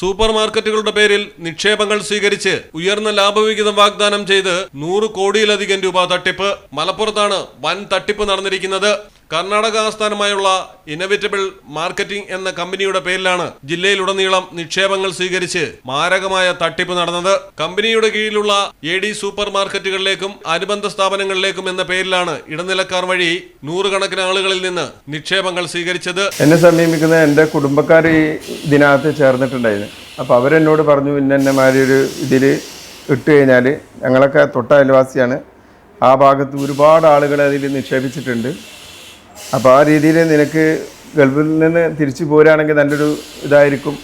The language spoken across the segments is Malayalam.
സൂപ്പർ മാർക്കറ്റുകളുടെ പേരിൽ നിക്ഷേപങ്ങൾ സ്വീകരിച്ച് ഉയർന്ന ലാഭവിഹിതം വാഗ്ദാനം ചെയ്ത് നൂറ് കോടിയിലധികം രൂപ തട്ടിപ്പ്. മലപ്പുറത്താണ് വൻ തട്ടിപ്പ് നടന്നിരിക്കുന്നത്. കർണാടക ആസ്ഥാനമായുള്ള ഇന്നവേറ്റബിൾ മാർക്കറ്റിംഗ് എന്ന കമ്പനിയുടെ പേരിലാണ് ജില്ലയിലുടനീളം നിക്ഷേപങ്ങൾ സ്വീകരിച്ച് മാരകമായ തട്ടിപ്പ് നടന്നത്. കമ്പനിയുടെ കീഴിലുള്ള എ ഡി സൂപ്പർ മാർക്കറ്റുകളിലേക്കും അനുബന്ധ സ്ഥാപനങ്ങളിലേക്കും എന്ന പേരിലാണ് ഇടനിലക്കാർ വഴി നൂറുകണക്കിന് ആളുകളിൽ നിന്ന് നിക്ഷേപങ്ങൾ സ്വീകരിച്ചത്. എന്നെ സമീപിക്കുന്ന എന്റെ കുടുംബക്കാർ ഈ ഇതിനകത്ത് ചേർന്നിട്ടുണ്ടായിരുന്നു. അപ്പോൾ അവരെന്നോട് പറഞ്ഞു ഇന്ന മാതിരി ഒരു ഇതിൽ ഇട്ട് കഴിഞ്ഞാൽ ഞങ്ങളൊക്കെ തൊട്ട അയൽവാസിയാണ്. ആ ഭാഗത്ത് ഒരുപാട് ആളുകളെ അതിൽ നിക്ഷേപിച്ചിട്ടുണ്ട്. അപ്പോൾ ആ രീതിയിൽ നിനക്ക് ഗൾഫിൽ നിന്ന് തിരിച്ചു പോരാണെങ്കിൽ നല്ലൊരു ഇതായിരിക്കും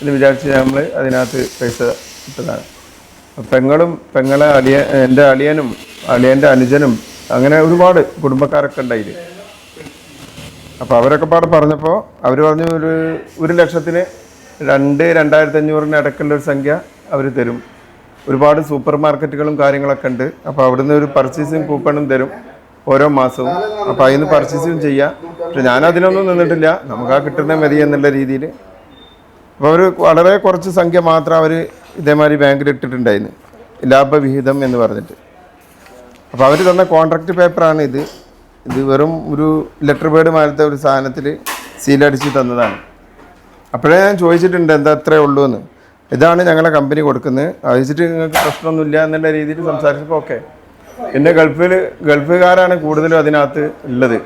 എന്ന് വിചാരിച്ച് നമ്മൾ അതിനകത്ത് പൈസ ഇട്ടതാണ്. പെങ്ങളും പെങ്ങളെ അളിയ എന്റെ അളിയനും അളിയന്റെ അനുജനും അങ്ങനെ ഒരുപാട് കുടുംബക്കാരൊക്കെ ഉണ്ടായി അപ്പോൾ അവരൊക്കെ പാടെ പറഞ്ഞപ്പോൾ അവർ പറഞ്ഞു ഒരു ഒരു ലക്ഷത്തിന് രണ്ട് രണ്ടായിരത്തി അഞ്ഞൂറിന് അടക്കുള്ളൊരു സംഖ്യ അവർ തരും. ഒരുപാട് സൂപ്പർ മാർക്കറ്റുകളും കാര്യങ്ങളൊക്കെ ഉണ്ട്. അപ്പോൾ അവിടുന്ന് ഒരു പർച്ചേസിങ് കൂപ്പണും തരും. ഓരോ മാസവും. അപ്പോൾ അതിന് പർച്ചേസും ചെയ്യാം. പക്ഷെ ഞാൻ അതിനൊന്നും നിന്നിട്ടില്ല. നമുക്ക് ആ കിട്ടുന്ന മതി എന്നുള്ള രീതിയിൽ. അപ്പോൾ അവർ വളരെ കുറച്ച് സംഖ്യ മാത്രം അവർ ഇതേമാതിരി ബാങ്കിൽ ഇട്ടിട്ടുണ്ടായിരുന്നു ലാഭവിഹിതം എന്ന് പറഞ്ഞിട്ട്. അപ്പോൾ അവർ തന്ന കോൺട്രാക്ട് പേപ്പറാണ് ഇത്. ഇത് വെറും ഒരു ലെറ്റർ പേഡ് മാലത്തെ ഒരു സാധനത്തിൽ സീലടിച്ച് തന്നതാണ്. അപ്പോഴേ ഞാൻ ചോദിച്ചിട്ടുണ്ട് എന്താ അത്രേ ഉള്ളൂ എന്ന്. ഇതാണ് ഞങ്ങളെ കമ്പനി കൊടുക്കുന്നത്. അയച്ചിട്ട് നിങ്ങൾക്ക് പ്രശ്നമൊന്നുമില്ല എന്നുള്ള രീതിയിൽ സംസാരിച്ചപ്പോൾ ഓക്കെ. പിന്നെ ഗൾഫിൽ ഗൾഫുകാരാണ് കൂടുതലും അതിനകത്ത് ഉള്ളത്.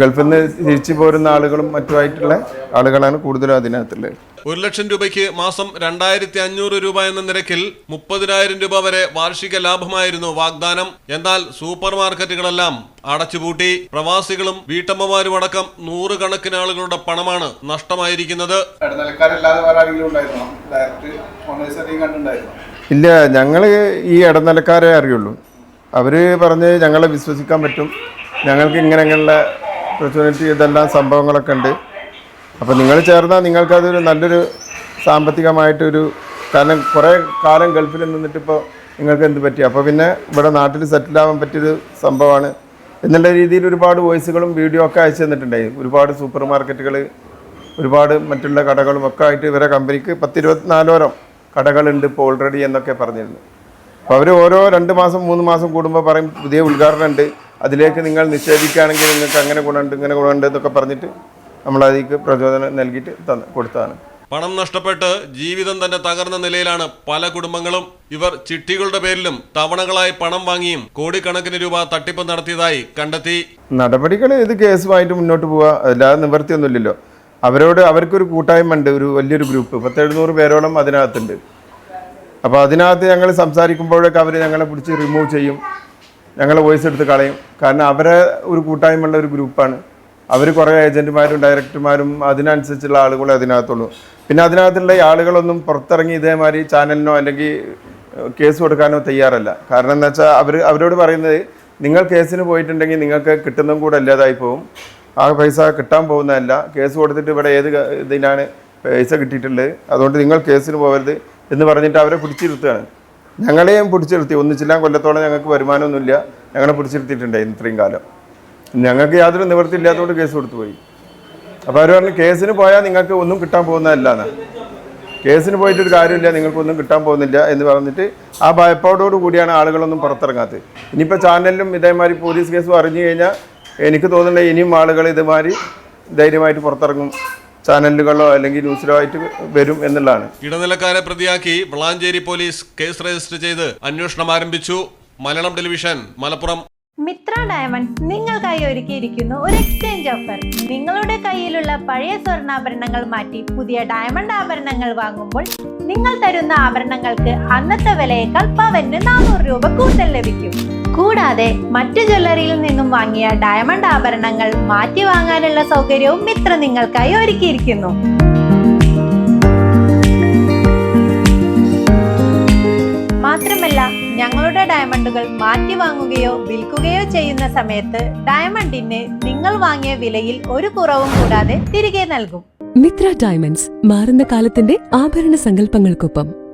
ഗൾഫിൽ നിന്ന് തിരിച്ചു പോരുന്ന ആളുകളും മറ്റുമായിട്ടുള്ള ആളുകളാണ് കൂടുതലും അതിനകത്തുള്ളത്. ഒരു ലക്ഷം രൂപയ്ക്ക് മാസം രണ്ടായിരത്തി അഞ്ഞൂറ് രൂപ എന്ന നിരക്കിൽ മുപ്പതിനായിരം രൂപ വരെ വാർഷിക ലാഭമായിരുന്നു വാഗ്ദാനം. എന്നാൽ സൂപ്പർ മാർക്കറ്റുകളെല്ലാം അടച്ചുപൂട്ടി. പ്രവാസികളും വീട്ടമ്മമാരും അടക്കം നൂറുകണക്കിന് ആളുകളുടെ പണമാണ് നഷ്ടമായിരിക്കുന്നത്. ഇല്ല ഞങ്ങൾ ഈ ഇടനിലക്കാരെ അറിയുള്ളൂ. അവർ പറഞ്ഞ് ഞങ്ങളെ വിശ്വസിക്കാൻ പറ്റും. ഞങ്ങൾക്ക് ഇങ്ങനെ ഇങ്ങനെയുള്ള ഓപ്പർച്യൂണിറ്റി ഇതെല്ലാം സംഭവങ്ങളൊക്കെ ഉണ്ട്. അപ്പോൾ നിങ്ങൾ ചേർന്നാൽ നിങ്ങൾക്കതൊരു നല്ലൊരു സാമ്പത്തികമായിട്ടൊരു കാരണം കുറേ കാലം ഗൾഫിൽ നിന്നിട്ട് ഇപ്പോൾ നിങ്ങൾക്ക് എന്ത് പറ്റി? അപ്പോൾ പിന്നെ ഇവിടെ നാട്ടിൽ സെറ്റിലാവാൻ പറ്റിയൊരു സംഭവമാണ്. എന്നുള്ള രീതിയിൽ ഒരുപാട് വോയിസുകളും വീഡിയോ ഒക്കെ അയച്ചു തന്നിട്ടുണ്ടായി. ഒരുപാട് സൂപ്പർ മാർക്കറ്റുകൾ ഒരുപാട് മറ്റുള്ള കടകളും ഒക്കെ ആയിട്ട് ഇവരെ കമ്പനിക്ക് പത്തിരുപത്തിനാലോരം കടകളുണ്ട് ഇപ്പോൾ ഓൾറെഡി എന്നൊക്കെ പറഞ്ഞിരുന്നു. അപ്പോൾ അവർ ഓരോ രണ്ട് മാസം മൂന്ന് മാസം കൂടുമ്പോൾ പറയും പുതിയ ഉദ്ഘാടനം ഉണ്ട്. അതിലേക്ക് നിങ്ങൾ നിക്ഷേപിക്കുകയാണെങ്കിൽ നിങ്ങൾക്ക് അങ്ങനെ ഗുണമുണ്ട് ഇങ്ങനെ ഗുണമുണ്ട് എന്നൊക്കെ പറഞ്ഞിട്ട് നമ്മൾ അതിലേക്ക് പ്രചോദനം നൽകിയിട്ട് തന്ന കൊടുത്തതാണ്. പണം നഷ്ടപ്പെട്ട് ജീവിതം തന്നെ തകർന്ന നിലയിലാണ് പല കുടുംബങ്ങളും. ഇവർ ചിട്ടികളുടെ പേരിലും തവണകളായി പണം വാങ്ങിയും കോടിക്കണക്കിന് രൂപ തട്ടിപ്പ് നടത്തിയതായി കണ്ടെത്തി. നടപടികൾ ഇത് കേസുമായിട്ട് മുന്നോട്ട് പോവുക അല്ലാതെ നിവർത്തിയൊന്നുമില്ലല്ലോ അവരോട് അവർക്കൊരു കൂട്ടായ്മ ഉണ്ട് ഒരു വലിയൊരു ഗ്രൂപ്പ്. പത്തെഴുന്നൂറ് പേരോളം അതിനകത്തുണ്ട്. അപ്പോൾ അതിനകത്ത് ഞങ്ങൾ സംസാരിക്കുമ്പോഴൊക്കെ അവർ ഞങ്ങളെ പിടിച്ച് റിമൂവ് ചെയ്യും. ഞങ്ങളെ വോയിസ് എടുത്ത് കളയും. കാരണം അവരെ ഒരു കൂട്ടായ്മയുള്ള ഒരു ഗ്രൂപ്പാണ്. അവർ കുറേ ഏജന്റുമാരും ഡയറക്ടർമാരും അതിനനുസരിച്ചുള്ള ആളുകളെ അതിനകത്തുള്ളൂ. പിന്നെ അതിനകത്തുള്ള ആളുകളൊന്നും പുറത്തിറങ്ങി ഇതേമാതിരി ചാനലിനോ അല്ലെങ്കിൽ കേസ് കൊടുക്കാനോ തയ്യാറല്ല. കാരണം എന്താ വെച്ചാൽ അവർ അവരോട് പറയുന്നത് നിങ്ങൾ കേസിന് പോയിട്ടുണ്ടെങ്കിൽ നിങ്ങൾക്ക് കിട്ടുന്നതും കൂടെ ഇല്ലാതായി പോകും ആ പൈസ കിട്ടാൻ പോകുന്നതല്ല. കേസ് കൊടുത്തിട്ട് ഇവിടെ ഏത് ഇതിനാണ് പൈസ കിട്ടിയിട്ടുള്ളത്? അതുകൊണ്ട് നിങ്ങൾ കേസിന് പോകരുത് എന്ന് പറഞ്ഞിട്ട് അവരെ പിടിച്ചിരുത്തുകയാണ്. ഞങ്ങളെയും പിടിച്ചിരുത്തി. ഒന്നിച്ചില്ലാൻ കൊല്ലത്തോളം ഞങ്ങൾക്ക് വരുമാനമൊന്നുമില്ല. ഞങ്ങളെ പിടിച്ചിരുത്തിയിട്ടുണ്ട് ഇത്രയും കാലം. ഞങ്ങൾക്ക് യാതൊരു നിവൃത്തി ഇല്ലാത്തതുകൊണ്ട് കേസ് കൊടുത്തു പോയി. അപ്പോൾ അവർ പറഞ്ഞു കേസിന് പോയാൽ നിങ്ങൾക്ക് ഒന്നും കിട്ടാൻ പോകുന്നതല്ല എന്നാ. കേസിന് പോയിട്ടൊരു കാര്യമില്ല. നിങ്ങൾക്കൊന്നും കിട്ടാൻ പോകുന്നില്ല എന്ന് പറഞ്ഞിട്ട് ആ ഭയപ്പാടോട് കൂടിയാണ് ആളുകളൊന്നും പുറത്തിറങ്ങാത്തത്. ഇനിയിപ്പോൾ ചാനലിലും ഇതേമാതിരി പോലീസ് കേസും അറിഞ്ഞു കഴിഞ്ഞാൽ എനിക്ക് തോന്നുന്നത് ഇനിയും ആളുകൾ ഇതുമാതിരി ധൈര്യമായിട്ട് പുറത്തിറങ്ങും. ചാനലുകളോ അല്ലെങ്കിൽ ന്യൂസിലോ ആയിട്ട് വരും എന്നുള്ളതാണ്. ഇടനിലക്കാരെ പ്രതിയാക്കി വളാഞ്ചേരി പോലീസ് കേസ് രജിസ്റ്റർ ചെയ്ത് അന്വേഷണം ആരംഭിച്ചു. മലയാളം ടെലിവിഷൻ മലപ്പുറം. മിത്ര ഡയമണ്ട് നിങ്ങൾക്കായി ഒരുക്കിയിരിക്കുന്നു ഒരു എക്സ്ചേഞ്ച് ഓഫർ നിങ്ങളുടെ കയ്യിലുള്ള പഴയ സ്വർണാഭരണങ്ങൾ മാറ്റി പുതിയ ഡയമണ്ട് ആഭരണങ്ങൾ വാങ്ങുമ്പോൾ നിങ്ങൾ തരുന്ന ആഭരണങ്ങൾക്ക് അന്നത്തെ വിലയേക്കാൾ പവന് നാനൂറ് രൂപ കൂടുതൽ ലഭിക്കും. കൂടാതെ മറ്റു ജ്വല്ലറിയിൽ നിന്നും വാങ്ങിയ ഡയമണ്ട് ആഭരണങ്ങൾ മാറ്റി വാങ്ങാനുള്ള സൗകര്യവും മിത്ര നിങ്ങൾക്കായി ഒരുക്കിയിരിക്കുന്നു. മാത്രമല്ല ഞങ്ങളുടെ ഡയമണ്ടുകൾ മാറ്റി വാങ്ങുകയോ വിൽക്കുകയോ ചെയ്യുന്ന സമയത്ത് ഡയമണ്ടിന് നിങ്ങൾ വാങ്ങിയ വിലയിൽ ഒരു കുറവും കൂടാതെ തിരികെ നൽകും. മിത്ര ഡയമണ്ട്സ് മാറുന്ന കാലത്തിന്റെ ആഭരണ സങ്കല്പങ്ങൾക്കൊപ്പം